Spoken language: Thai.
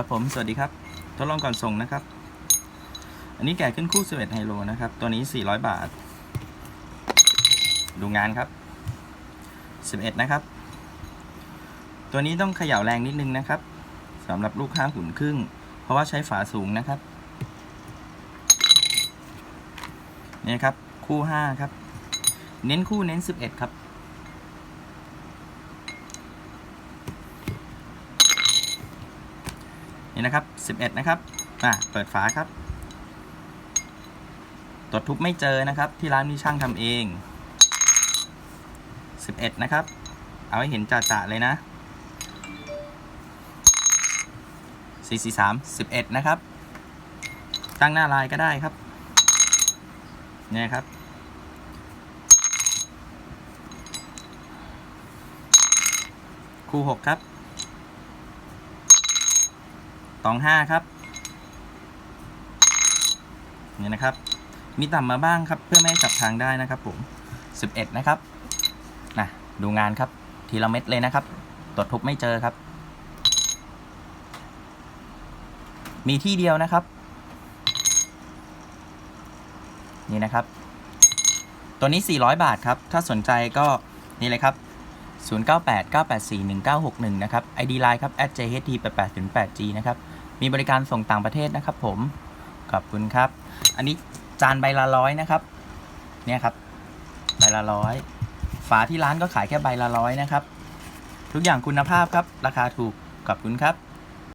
ครับผม สวัสดีครับ ทดลองก่อนส่งนะครับ อันนี้แกะขึ้นคู่11ไฮโลนะครับ ตัวนี้ 400 บาท ดูงานครับ 11 นะครับ ตัวนี้ต้องเขย่าแรงนิดนึงนะครับสำหรับลูกค้าหุ่นครึ่ง เพราะว่าใช้ฝาสูงนะครับ นี่ครับ คู่ 5 ครับ เน้นคู่เน้น 11 ครับ นี่นะครับ 11 นะครับอะเปิดฝาครับ ตรวจทุบไม่เจอนะครับ ที่ร้านมีช่างทำเอง 11 นะครับ เอาให้เห็นจ่าๆเลยนะ 443 11 นะครับตั้งหน้าลายก็ได้ครับเนี่ยครับคู่6ครับ ห้าครับนี่นะครับ มีต่ำมาบ้างครับ เพื่อไม่ให้จับทางได้นะครับผม11นะครับนะดูงานครับ ทีละเม็ดเลยนะครับ ตรวจทุบไม่เจอครับ มีที่เดียวนะครับ นี่นะครับ ตัวนี้ 400 บาทครับ ถ้าสนใจก็นี่เลยครับ 0989841961 นะครับ ID Line ครับ @jht8808g นะครับ มีบริการส่งต่างประเทศนะครับผม ขอบคุณครับ อันนี้จานใบละร้อยนะครับ เนี่ยครับ ใบละร้อย ฝาที่ร้านก็ขายแค่ใบละร้อยนะครับ ทุกอย่างคุณภาพครับ ราคาถูก ขอบคุณครับ